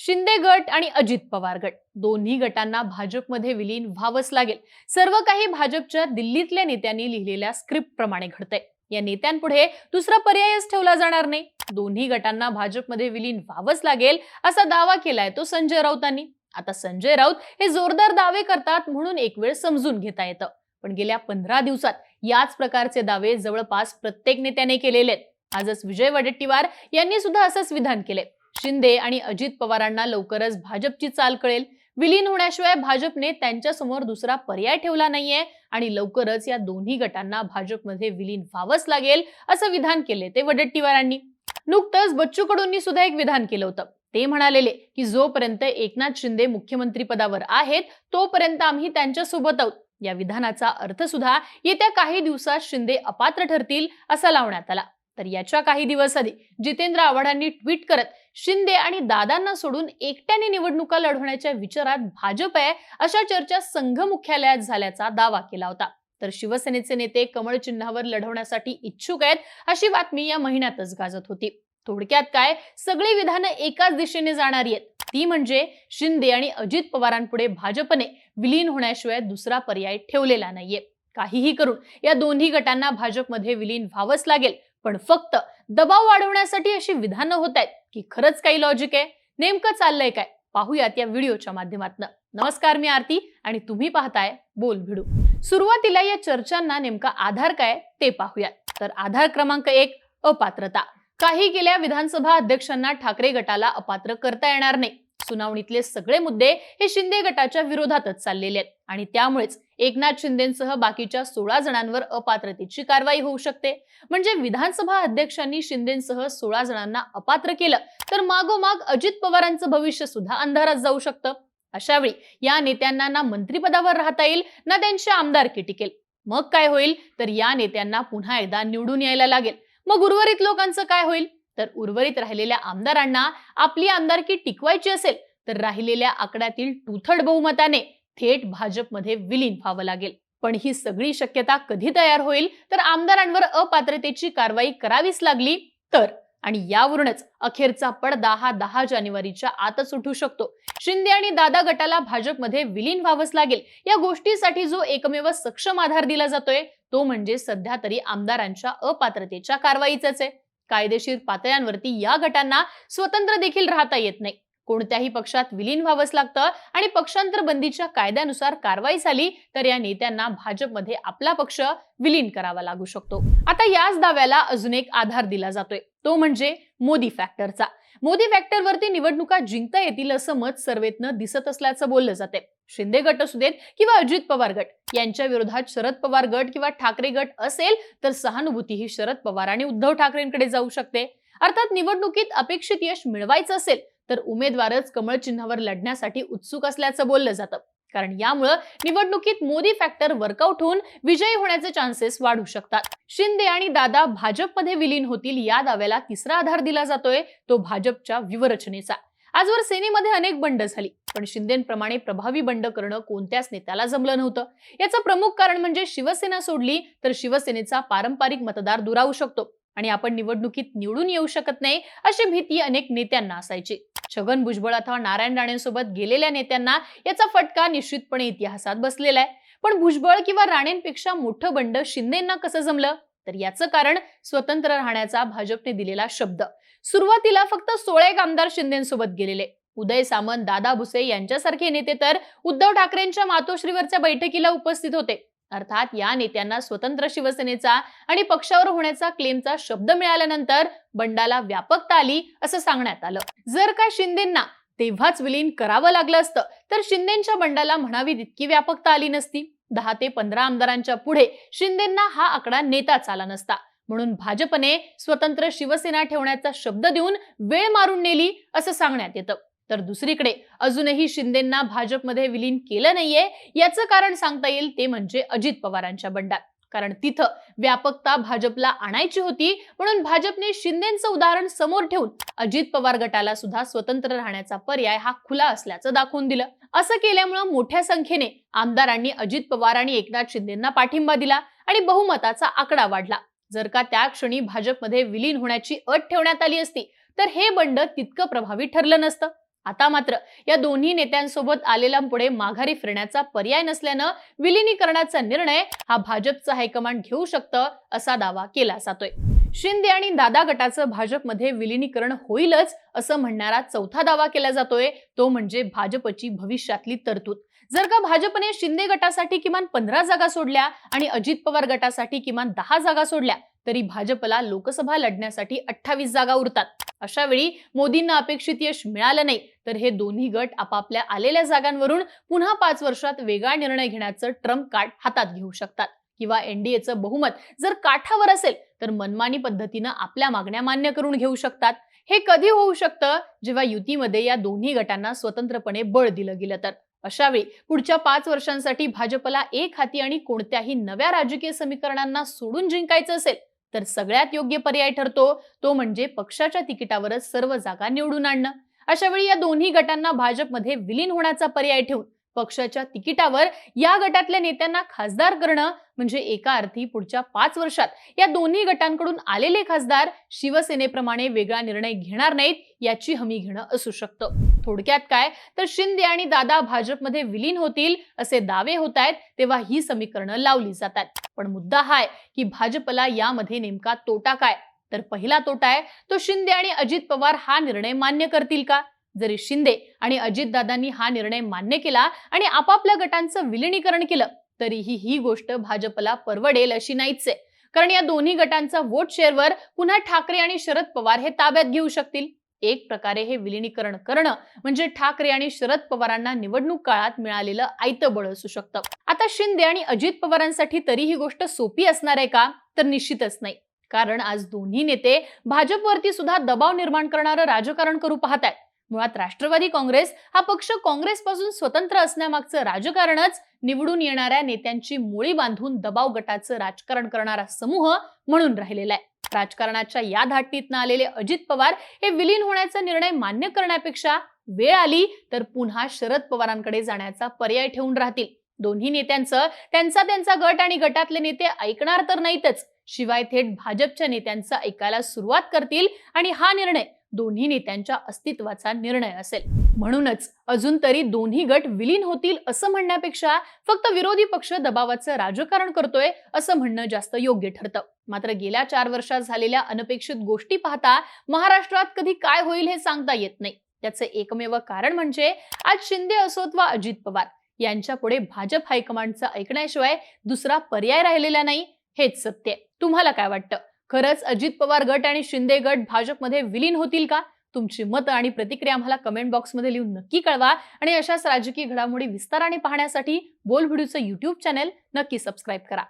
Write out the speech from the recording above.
शिंदे गट आणि अजित पवार गट. दोन्ही गटांना भाजपमध्ये विलीन व्हावंच लागेल. सर्व काही भाजपच्या दिल्लीतल्या नेत्यांनी लिहिलेल्या स्क्रिप्ट प्रमाणे घडतंय. या नेत्यांपुढे दुसरा पर्यायच ठेवला जाणार नाही. दोन्ही गटांना भाजपमध्ये विलीन व्हावंच लागेल असा दावा केलाय तो संजय राऊतांनी. आता संजय राऊत हे जोरदार दावे करतात म्हणून एक वेळ समजून घेता येतं. पण गेल्या पंधरा दिवसात याच प्रकारचे दावे जवळपास प्रत्येक नेत्याने केलेले आहेत. आजच विजय वडेट्टीवार यांनी सुद्धा असंच विधान केले शिंदे आणि अजित पवारांना लवकरच भाजपची चाल कळेल. विलीन होण्याशिवाय भाजपने त्यांच्यासमोर दुसरा पर्याय ठेवला नाहीये आणि लवकरच या दोन्ही गटांना भाजपमध्ये विलीन व्हावंच लागेल असं विधान केले ते वडेट्टीवारांनी. नुकतंच बच्चू कडूंनी सुद्धा एक विधान केलं होतं. ते म्हणालेले की जोपर्यंत एकनाथ शिंदे मुख्यमंत्री पदावर आहेत तोपर्यंत आम्ही त्यांच्यासोबत आहोत. या विधानाचा अर्थ सुद्धा येत्या काही दिवसात शिंदे अपात्र ठरतील असा लावण्यात आला. तर याच्या काही दिवस आधी जितेंद्र आव्हाडांनी ट्विट करत शिंदे आणि दादांना सोडून एकट्याने निवडणुका लढवण्याच्या विचारात भाजप आहे अशा चर्चा संघ मुख्यालयात झाल्याचा दावा केला होता. तर शिवसेनेचे नेते कमळ चिन्हावर लढवण्यासाठी इच्छुक आहेत अशी बातमी या महिन्यातच गाजत होती. थोडक्यात काय? सगळी विधानं एकाच दिशेने जाणारी आहेत. ती म्हणजे शिंदे आणि अजित पवारांपुढे भाजपने विलीन होण्याशिवाय दुसरा पर्याय ठेवलेला नाहीये. काहीही करून या दोन्ही गटांना भाजपमध्ये विलीन व्हावंच लागेल. पण फक्त दबाव वाढवण्यासाठी अशी विधानं होत आहेत की खरंच काही लॉजिक आहे नेमकं चाललंय काय? पाहूयात या व्हिडिओच्या माध्यमातून. नमस्कार मी आरती आणि तुम्ही पाहताय बोल भिडू. सुरुवातीला या चर्चांना नेमका आधार काय ते पाहूयात. तर आधार क्रमांक एक अपात्रता. काही गेल्या विधानसभा अध्यक्षांना ठाकरे गटाला अपात्र करता येणार नाही. सुनावणीतले सगळे मुद्दे हे शिंदे गटाच्या विरोधातच चाललेले आहेत. आणि त्यामुळेच एकनाथ शिंदेसह बाकीच्या सोळा जणांवर अपात्रतेची कारवाई होऊ शकते. म्हणजे विधानसभा अध्यक्षांनी शिंदेसह सोळा जणांना अपात्र केलं तर मागोमाग अजित पवारांचं भविष्य सुद्धा अंधारात जाऊ शकतं. अशावेळी या नेत्यांना ना मंत्रिपदावर राहता येईल ना त्यांची आमदारकी टिकेल मग काय होईल? तर या नेत्यांना पुन्हा एकदा निवडून यायला लागेल. मग उर्वरित लोकांचं काय होईल? तर उर्वरित राहिलेल्या आमदारांना आपली आमदारकी टिकवायची असेल तर राहिलेल्या आकड्यातील टुथर्ड बहुमताने थेट भाजपमध्ये विलीन व्हावं लागेल. पण ही सगळी शक्यता कधी तयार होईल? तर आमदारांवर अपात्रतेची कारवाई करावीच लागली तर. आणि यावरूनच अखेरचा पडदा हा दहा जानेवारीच्या आतच उठू शकतो. शिंदे आणि दादा गटाला भाजपमध्ये विलीन व्हावंच लागेल. या गोष्टीसाठी जो एकमेव सक्षम आधार दिला जातोय तो म्हणजे सध्या तरी आमदारांच्या अपात्रतेच्या कारवाईचाच आहे. कायदेशीर पातळ्यांवरती या गटांना स्वतंत्र देखील राहता येत नाही. कोणत्याही पक्षात विलीन व्हावंच लागतं आणि पक्षांतर बंदीच्या कायद्यानुसार कारवाई झाली तर या नेत्यांना भाजपमध्ये आपला पक्ष विलीन करावा लागू शकतो. आता याच दाव्याला अजून एक आधार दिला जातोय. तो म्हणजे मोदी फॅक्टरचा मोदी फॅक्टरवरती निवडणुका जिंकता येतील असं मत सर्वेतनं दिसत असल्याचं बोललं जाते शिंदे गट असू देत किंवा अजित पवार गट यांच्या विरोधात शरद पवार गट किंवा ठाकरे गट असेल तर सहानुभूती ही शरद पवार आणि उद्धव ठाकरेंकडे जाऊ शकते. अर्थात निवडणुकीत अपेक्षित यश मिळवायचं असेल तर उमेदवारच कमळ चिन्हावर लढण्यासाठी उत्सुक असल्याचं बोललं जातं. कारण यामुळं निवडणुकीत मोदी फॅक्टर वर्कआउट होऊन विजयी होण्याचे चान्सेस वाढू शकतात. शिंदे आणि दादा भाजपमध्ये विलीन होतील या दाव्याला तिसरा आधार दिला जातोय तो भाजपच्या व्यूहरचनेचा. आजवर सेनेमध्ये अनेक बंड झाली पण शिंदेप्रमाणे प्रभावी बंड करणं कोणत्याच नेत्याला जमलं नव्हतं. याचं प्रमुख कारण म्हणजे शिवसेना सोडली तर शिवसेनेचा पारंपरिक मतदार दुरावू शकतो. आणि आपण निवडणुकीत निवडून येऊ शकत नाही अशी भीती अनेक नेत्यांना असायची. छगन भुजबळ अथवा नारायण राणेंसोबत गेलेल्या नेत्यांना याचा फटका निश्चितपणे इतिहासात बसलेला आहे. पण भुजबळ किंवा राणेंपेक्षा मोठं बंड शिंदेंना कसं जमलं? तर याचं कारण स्वतंत्र राहण्याचा भाजपने दिलेला शब्द. सुरुवातीला फक्त सोळा एक आमदार शिंदेसोबत गेलेले. उदय सामंत दादा भुसे यांच्यासारखे नेते तर उद्धव ठाकरेंच्या मातोश्रीवरच्या बैठकीला उपस्थित होते. अर्थात या नेत्यांना स्वतंत्र शिवसेनेचा आणि पक्षावर होण्याचा क्लेमचा शब्द मिळाल्यानंतर बंडाला व्यापकता आली असं सांगण्यात आलं. जर का शिंदेना तेव्हाच विलीन करावं लागलं असतं तर शिंदेच्या बंडाला म्हणावी तितकी व्यापकता आली नसती. दहा ते पंधरा आमदारांच्या पुढे शिंदेना हा आकडा नेताच आला नसता. म्हणून भाजपने स्वतंत्र शिवसेना ठेवण्याचा शब्द देऊन वेळ मारून नेली असं सांगण्यात येतं. तर दुसरीकडे अजूनही शिंदेना भाजपमध्ये विलीन केलं नाहीये. याचं कारण सांगता येईल ते म्हणजे अजित पवारांच्या बंडात. कारण तिथं व्यापकता भाजपला आणायची होती. म्हणून भाजपने शिंदेचं उदाहरण समोर ठेवून अजित पवार गटाला सुद्धा स्वतंत्र राहण्याचा पर्याय हा खुला असल्याचं दाखवून दिलं. असं केल्यामुळं मोठ्या संख्येने आमदारांनी अजित पवार आणि एकनाथ शिंदेना पाठिंबा दिला आणि बहुमताचा आकडा वाढला. जर का त्या क्षणी भाजपमध्ये विलीन होण्याची अट ठेवण्यात आली असती तर हे बंड तितकं प्रभावी ठरलं नसतं. आता मात्र या दोन्ही नेत्यांसोबत आलेल्यांपुढे माघारी फिरण्याचा पर्याय नसल्यानं विलिनीकरणाचा निर्णय हा भाजपचा हायकमांड घेऊ शकतं असा दावा केला जातोय. शिंदे आणि दादा गटाचं भाजपमध्ये विलिनीकरण होईलच असं म्हणणारा चौथा दावा केला जातोय तो म्हणजे भाजपची भविष्यातली तरतूद. जर का भाजपने शिंदे गटासाठी किमान पंधरा जागा सोडल्या आणि अजित पवार गटासाठी किमान दहा जागा सोडल्या तरी भाजपला लोकसभा लढण्यासाठी अठ्ठावीस जागा उरतात. अशा वेळी मोदींना अपेक्षित यश मिळालं नाही तर हे दोन्ही गट आपापल्या आलेल्या जागांवरून पुन्हा पाच वर्षात वेगळा निर्णय घेण्याचं ट्रम्प कार्ड हातात घेऊ शकतात. किंवा एनडीएचं बहुमत जर काठावर असेल तर मनमानी पद्धतीनं आपल्या मागण्या मान्य करून घेऊ शकतात. हे कधी होऊ शकतं? जेव्हा युतीमध्ये या दोन्ही गटांना स्वतंत्रपणे बळ दिलं गेलं तर. अशावेळी पुढच्या पाच वर्षांसाठी भाजपला एक हाती आणि कोणत्याही नव्या राजकीय समीकरणांना सोडून जिंकायचं असेल तर सगळ्यात योग्य पर्याय ठरतो तो म्हणजे पक्षाच्या तिकिटावरच सर्व जागा निवडून आणणं. अशा वेळी या दोन्ही गटांना भाजपमध्ये विलीन होण्याचा पर्याय ठेवून पक्षाच्या तिकिटावर या गटातल्या नेत्यांना खासदार करणं म्हणजे एका अर्थी पुढच्या पाच वर्षात या दोन्ही गटांकडून आलेले खासदार शिवसेनेप्रमाणे वेगळा निर्णय घेणार नाहीत याची हमी घेणं असू शकतं. थोडक्यात काय? तर शिंदे आणि दादा भाजपमध्ये विलीन होतील असे दावे होत आहेत तेव्हा ही समीकरणं लावली जातात. पण मुद्दा हाय की भाजपला यामध्ये नेमका तोटा काय? तर पहिला तोटा आहे तो शिंदे आणि अजित पवार हा निर्णय मान्य करतील का? जरी शिंदे आणि अजितदादांनी हा निर्णय मान्य केला आणि आपापल्या गटांचं विलिनीकरण केलं तरीही ही गोष्ट भाजपला परवडेल अशी नाहीच आहे. कारण या दोन्ही गटांचा वोट शेअरवर पुन्हा ठाकरे आणि शरद पवार हे ताब्यात घेऊ शकतील. एक प्रकारे हे विलिनीकरण करणं म्हणजे ठाकरे आणि शरद पवारांना निवडणूक काळात मिळालेलं आयतं बळ असू शकतं. आता शिंदे आणि अजित पवारांसाठी तरी ही गोष्ट सोपी असणार आहे का? तर निश्चितच नाही. कारण आज दोन्ही नेते भाजपवरती सुद्धा दबाव निर्माण करणारं राजकारण करू पाहत आहेत मुळात राष्ट्रवादी काँग्रेस हा पक्ष काँग्रेसपासून स्वतंत्र असण्यामागचं राजकारणच निवडून येणाऱ्या नेत्यांची मुळी बांधून दबाव गटाचं राजकारण करणारा समूह म्हणून राहिलेला आहे. राजकारणाच्या या धाटणीतनं आलेले अजित पवार हे विलीन होण्याचा निर्णय मान्य करण्यापेक्षा वेळ आली तर पुन्हा शरद पवारांकडे जाण्याचा पर्याय ठेवून राहतील. दोन्ही नेत्यांचं त्यांचा त्यांचा गट आणि गटातले नेते ऐकणार तर नाहीतच. शिवाय थेट भाजपच्या नेत्यांचं ऐकायला सुरुवात करतील आणि हा निर्णय दोन्ही नेत्यांच्या अस्तित्वाचा निर्णय असेल. म्हणूनच अजून तरी दोन्ही गट विलीन होतील असं म्हणण्यापेक्षा फक्त विरोधी पक्ष दबावाचं राजकारण करतोय असं म्हणणं जास्त योग्य ठरतं. मात्र गेल्या चार वर्षात झालेल्या अनपेक्षित गोष्टी पाहता महाराष्ट्रात कधी काय होईल हे सांगता येत नाही. त्याचं एकमेव कारण म्हणजे आज शिंदे असोत वा अजित पवार यांच्या पुढे भाजप हायकमांडचं ऐकण्याशिवाय दुसरा पर्याय राहिलेला नाही हेच सत्य. तुम्हाला काय वाटतं? खरंच अजित पवार गट आणि शिंदे गट भाजपमध्ये विलीन होतील का? तुमची मतं आणि प्रतिक्रिया आम्हाला कमेंट बॉक्समध्ये लिहून नक्की कळवा. आणि अशाच राजकीय घडामोडी विस्ताराने पाहण्यासाठी बोल व्हिडिओचं युट्यूब चॅनेल नक्की सबस्क्राईब करा.